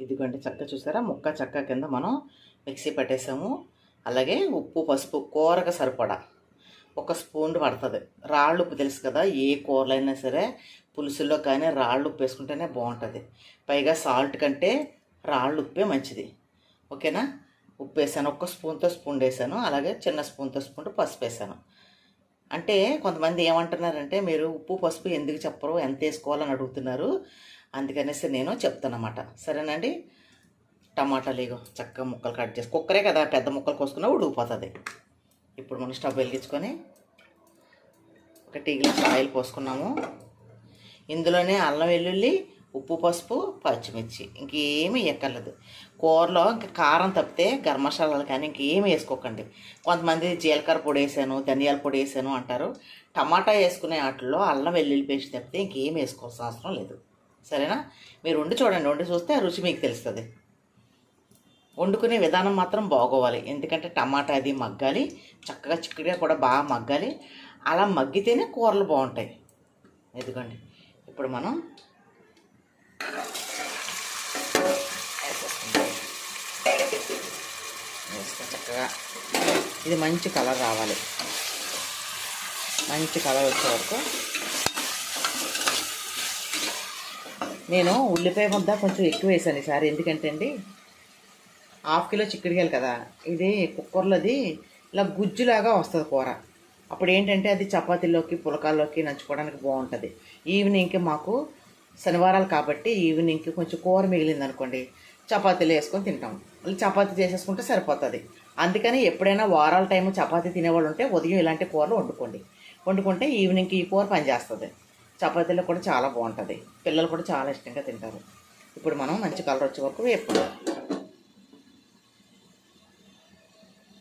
ఇదిగోండి చక్క చూసారా? ముక్క చక్క కింద మనం మిక్సీ పెట్టేసాము. అలాగే ఉప్పు పసుపు కూరకు సరిపడా. ఒక స్పూన్ పడుతుంది. రాళ్ళు ఉప్పు తెలుసు కదా ఏ కూరలైనా సరే పులుసుల్లో కానీ రాళ్ళు ఉప్పు వేసుకుంటేనే బాగుంటుంది. పైగా సాల్ట్ కంటే రాళ్ళు ఉప్పే మంచిది. ఓకేనా? ఉప్పు వేసాను. ఒక్క స్పూన్తో స్పూన్ వేసాను. అలాగే చిన్న స్పూన్తో స్పూన్ పసుపు వేసాను. అంటే కొంతమంది ఏమంటున్నారంటే మీరు ఉప్పు పసుపు ఎందుకు చెప్పరు? ఎంత వేసుకోవాలని అడుగుతున్నారు? అందుకనేసి నేను చెప్తానమాట. సరేనండి? టమాటాలు ఇగో చక్కగా ముక్కలు కట్ చేసి కుక్కరే కదా పెద్ద ముక్కలు కోసుకున్నా ఉడికిపోతుంది. ఇప్పుడు మనం స్టవ్ వెలిగించుకొని ఒక టీ గ్లాస్ ఆయిల్ పోసుకున్నాము. ఇందులోనే అల్లం వెల్లుల్లి ఉప్పు పసుపు పచ్చిమిర్చి ఇంకేమీ ఎక్కర్లేదు. కూరలో ఇంకా కారం తప్పితే గరం మసాలాలు కానీ ఇంకేమీ వేసుకోకండి. కొంతమంది జీలకర్ర పొడి వేసాను ధనియాల పొడి వేసాను అంటారు. టమాటా వేసుకునే వాటిల్లో అల్లం వెల్లుల్లి పేస్ట్ తప్పితే ఇంకేం వేసుకోవాల్సిన అవసరం లేదు. సరేనా? మీరు వండి చూడండి వండి చూస్తే ఆ రుచి మీకు తెలుస్తుంది. వండుకునే విధానం మాత్రం బాగోవాలి. ఎందుకంటే టమాటా అది మగ్గాలి చక్కగా చిక్కుడుగా కూడా బాగా మగ్గాలి. అలా మగ్గితేనే కూరలు బాగుంటాయి. ఎందుకండి ఇప్పుడు మనం చక్కగా ఇది మంచి కలర్ రావాలి. మంచి కలర్ వచ్చే వరకు నేను ఉల్లిపాయ ముద్ద కొంచెం ఎక్కువ వేసాను ఈసారి ఎందుకంటే అండి హాఫ్ కిలో చిక్కుడుకాయలు కదా ఇది కుక్కర్లోది ఇలా గుజ్జులాగా వస్తుంది కూర. అప్పుడు ఏంటంటే అది చపాతీలోకి పులకాల్లోకి నంచుకోవడానికి బాగుంటుంది. ఈవినింగ్కి మాకు శనివారాలు కాబట్టి ఈవినింగ్కి కొంచెం కూర మిగిలింది అనుకోండి చపాతీలు వేసుకొని తింటాం. మళ్ళీ చపాతీ చేసేసుకుంటే సరిపోతుంది. అందుకని ఎప్పుడైనా వారాల టైం చపాతీ తినేవాళ్ళు ఉంటే ఉదయం ఇలాంటి కూరలు వండుకోండి. వండుకుంటే ఈవినింగ్కి ఈ కూర పనిచేస్తుంది. చపాతీలో కూడా చాలా బాగుంటుంది. పిల్లలు కూడా చాలా ఇష్టంగా తింటారు. ఇప్పుడు మనం మంచి కలర్ వచ్చే వరకు వేపుకుందాం.